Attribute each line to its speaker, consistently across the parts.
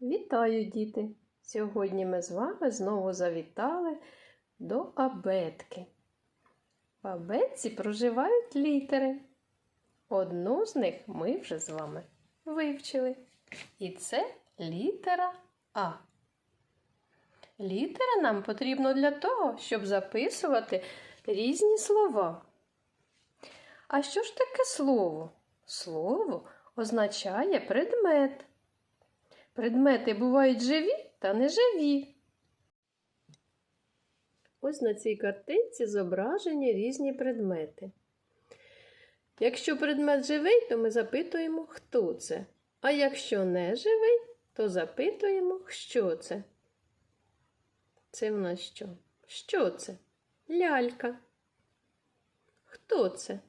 Speaker 1: Вітаю, діти! Сьогодні ми з вами знову завітали до абетки. В абетці проживають літери. Одну з них ми вже з вами вивчили. І це літера А. Літери нам потрібно для того, щоб записувати різні слова. А що ж таке слово? Слово означає предмет. Предмети бувають живі та неживі. Ось на цій картинці зображені різні предмети. Якщо предмет живий, то ми запитуємо, хто це. А якщо не живий, то запитуємо, що це. Це в нас що? Що це? Лялька. Хто це?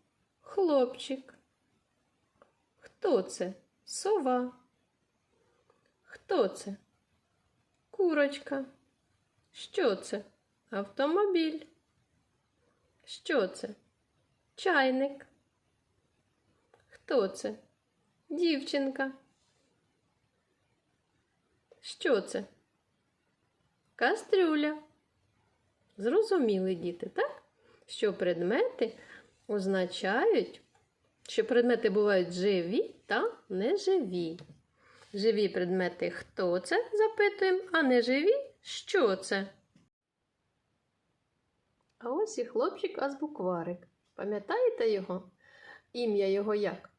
Speaker 1: Хлопчик. Хто це? Сова. Хто це? Курочка. Що це? Автомобіль. Що це? Чайник. Хто це? Дівчинка. Що це? Кастрюля. Зрозуміли діти, так? Що предмети означають, що предмети бувають живі та неживі. Живі предмети хто це? запитуємо, а неживі що це? А ось і хлопчик Азбукварик. Пам'ятаєте його? Ім'я його як?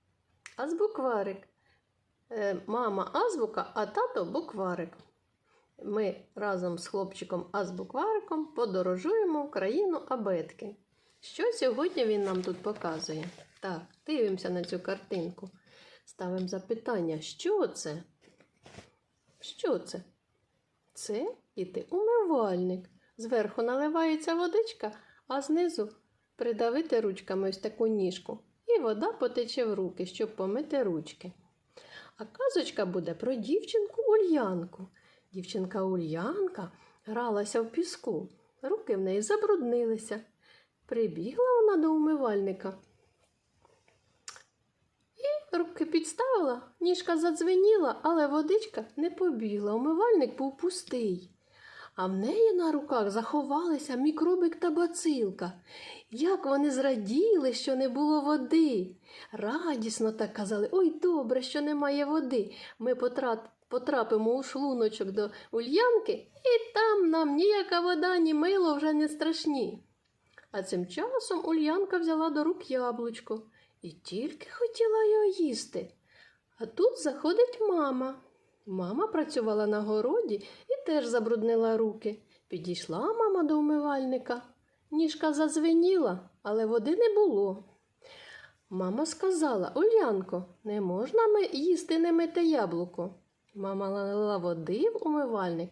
Speaker 1: Азбукварик. Е, мама азбука, а тато букварик. Ми разом з хлопчиком Азбуквариком подорожуємо в країну абетки. Що сьогодні він нам тут показує? Так, дивимося на цю картинку. Ставимо запитання, що це? Що це? Це іти умивальник. Зверху наливається водичка, а знизу придавити ручками ось таку ніжку. І вода потече в руки, щоб помити ручки. А казочка буде про дівчинку Ульянку. Дівчинка Ульянка гралася в піску. Руки в неї забруднилися. Прибігла вона до умивальника. Руки підставила, ніжка задзвеніла, але водичка не побігла. Умивальник був пустий. А в неї на руках заховалися мікробик та бацилка. Як вони зраділи, що не було води. Радісно так казали: Ой, добре, що немає води. Ми потрапимо у шлуночок до ульянки, і там нам ніяка вода, ні мило вже не страшні. А цим часом Ульянка взяла до рук яблучко і тільки хотіла його їсти. А тут заходить мама. Мама працювала на городі і теж забруднила руки. Підійшла мама до умивальника. Ніжка зазвеніла, але води не було. Мама сказала Ульянко, не можна їсти не мите яблуко. Мама налила води в умивальник,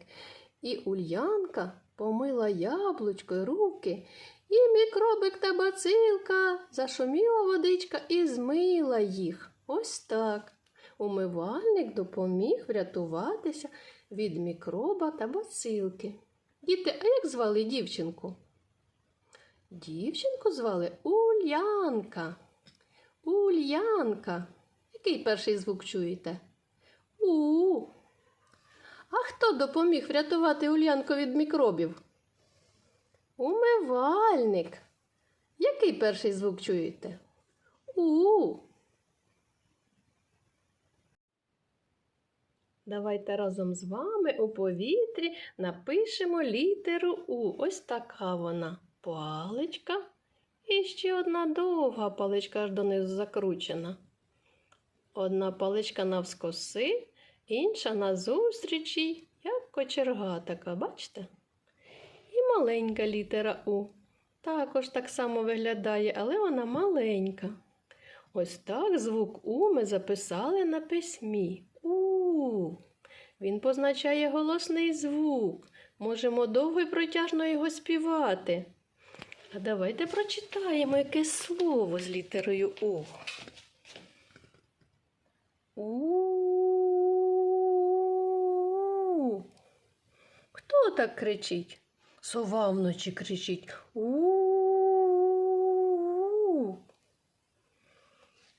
Speaker 1: і Ульянка помила яблучко руки, і мікробик та бацилка зашуміла водичка і змила їх. Ось так. Умивальник допоміг врятуватися від мікроба та бацилки. Діти, а як звали дівчинку? Дівчинку звали Ульянка. Ульянка. Який перший звук чуєте? У. А хто допоміг врятувати Ульянку від мікробів? Умивальник. Який перший звук чуєте? У. Давайте разом з вами у повітрі напишемо літеру У. Ось така вона. Паличка. І ще одна довга паличка аж донизу закручена. Одна паличка навскоси, інша назустрічі, як кочерга така, бачите? Маленька літера У. Також так само виглядає, але вона маленька. Ось так звук У ми записали на письмі. У. Він позначає голосний звук. Можемо довго і протяжно його співати. А давайте прочитаємо яке слово з літерою У. У. Хто так кричить? Сова вночі кричить. У.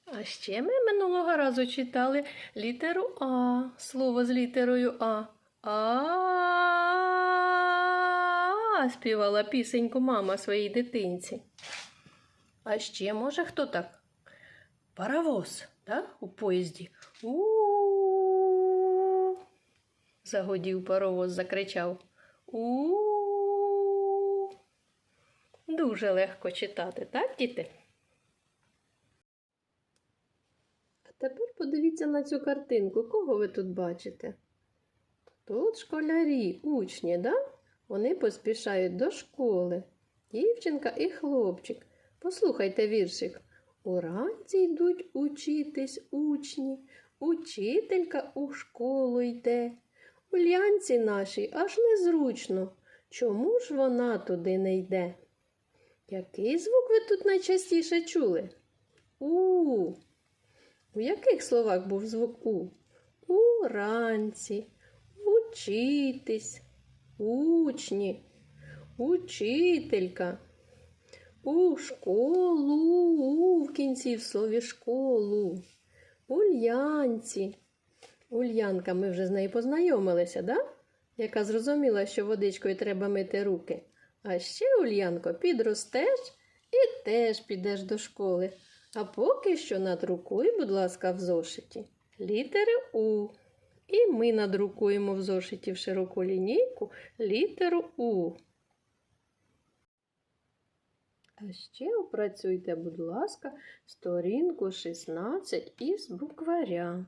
Speaker 1: А ще ми минулого разу читали літеру А, слово з літерою А. А співала пісеньку мама своїй дитинці. А ще може хто так? Паровоз, так? У поїзді. у Загодів паровоз, закричав. у Дуже легко читати, так, діти? А тепер подивіться на цю картинку. Кого ви тут бачите? Тут школярі, учні, да? Вони поспішають до школи. Дівчинка і хлопчик. Послухайте віршик. Уранці йдуть учитись учні, учителька у школу йде. Ульянці нашій аж незручно. Чому ж вона туди не йде? Який звук ви тут найчастіше чули? У. У яких словах був звук У? Уранці, учитись, учні, учителька. У школу, у в кінці в слові школу. Ульянці. Ульянка, ми вже з нею познайомилися, да? Яка зрозуміла, що водичкою треба мити руки. А ще, Ульянко, підростеш і теж підеш до школи. А поки що надрукуй, будь ласка, в зошиті літери У. І ми надрукуємо в зошиті в широку лінійку літеру У. А ще опрацюйте, будь ласка, сторінку 16 із букваря.